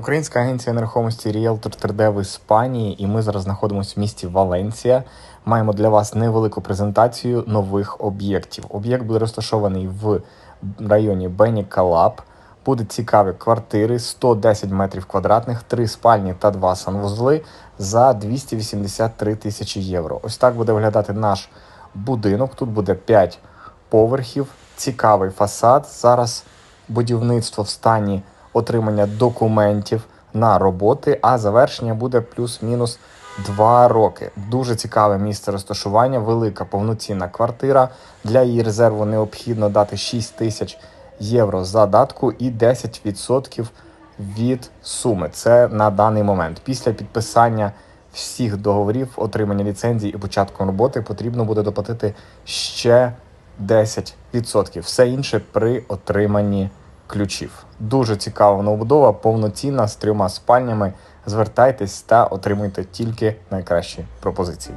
Українська агенція нерухомості Realtor 3D в Іспанії, і ми зараз знаходимося в місті Валенсія. Маємо для вас невелику презентацію нових об'єктів. Об'єкт буде розташований в районі Бені Калаб. Будуть цікаві квартири 110 метрів квадратних, 3 спальні та 2 санвузли за 283 тисячі євро. Ось так буде виглядати наш будинок. Тут буде 5 поверхів, цікавий фасад. Зараз будівництво в стані отримання документів на роботи, а завершення буде плюс-мінус 2 роки. Дуже цікаве місце розташування, велика повноцінна квартира. Для її резерву необхідно дати 6 тисяч євро задатку і 10% від суми. Це на даний момент. Після підписання всіх договорів, отримання ліцензії і початку роботи потрібно буде доплатити ще 10%. Все інше при отриманні ключів. Дуже цікава новобудова, повноцінна з трьома спальнями. Звертайтесь та отримуйте тільки найкращі пропозиції.